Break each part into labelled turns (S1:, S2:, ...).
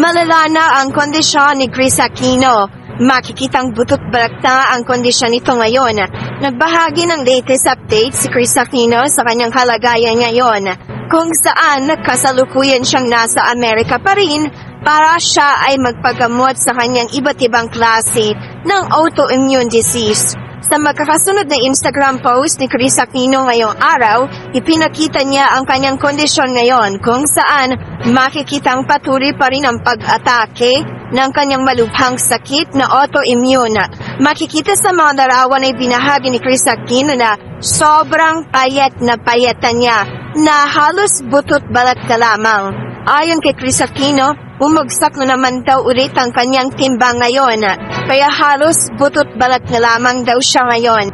S1: Malala na ang kondisyon ni Chris Aquino. Makikitang butot balakta ang kondisyon nito ngayon. Nagbahagi ng latest update si Chris Aquino sa kanyang kalagayan ngayon, kung saan kasalukuyan siyang nasa Amerika pa rin para siya ay magpagamot sa kanyang iba't ibang klase ng autoimmune disease. Sa magkakasunod na Instagram post ni Chris Aquino ngayong araw, ipinakita niya ang kanyang kondisyon ngayon kung saan makikitang patuloy pa rin ang pag-atake ng kanyang malubhang sakit na autoimmune. Makikita sa mga larawan ay binahagi ni Chris Aquino na sobrang payat na payatan niya na halos butot balat ka lamang. Ayon kay Chris Aquino, bumagsak na naman daw ulit ang kanyang timbang ngayon, kaya halos butot balat na lamang daw siya ngayon.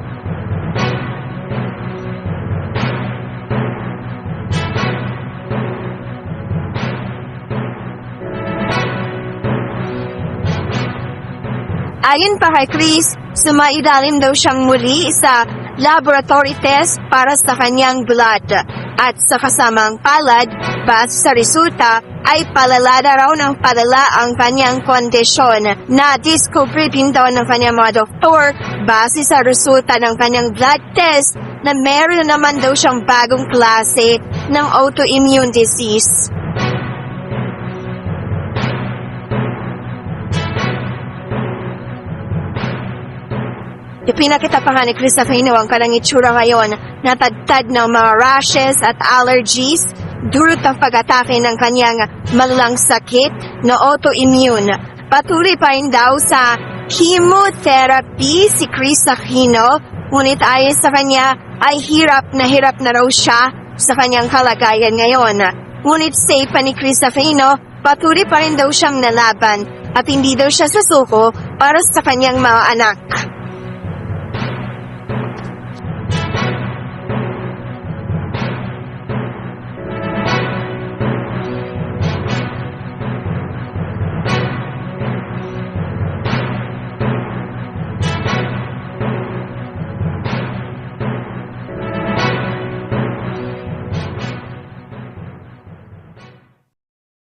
S1: Ayon pa kay Chris, sumailalim daw siyang muli sa laboratory test para sa kanyang blood. At sa kasamang palad, base sa resulta, ay palala na raw ng palala ang kanyang kondisyon na discover din daw ng kanyang mga doktor base sa resulta ng kanyang blood test na meron na naman daw siyang bagong klase ng autoimmune disease. Ipinakita pa nga ni Chris Aquino ang kanyang itsura ngayon na tadtad ng mga rashes at allergies dulot ng pag-atake ng kanyang malalang sakit na autoimmune. Patuloy pa rin daw sa chemotherapy si Chris Aquino, ngunit ayon sa kanya ay hirap na hirap na raw siya sa kanyang kalagayan ngayon. Ngunit say pa ni Chris Aquino, patuloy pa rin daw siyang nalaban at hindi daw siya susuko para sa kanyang mga anak.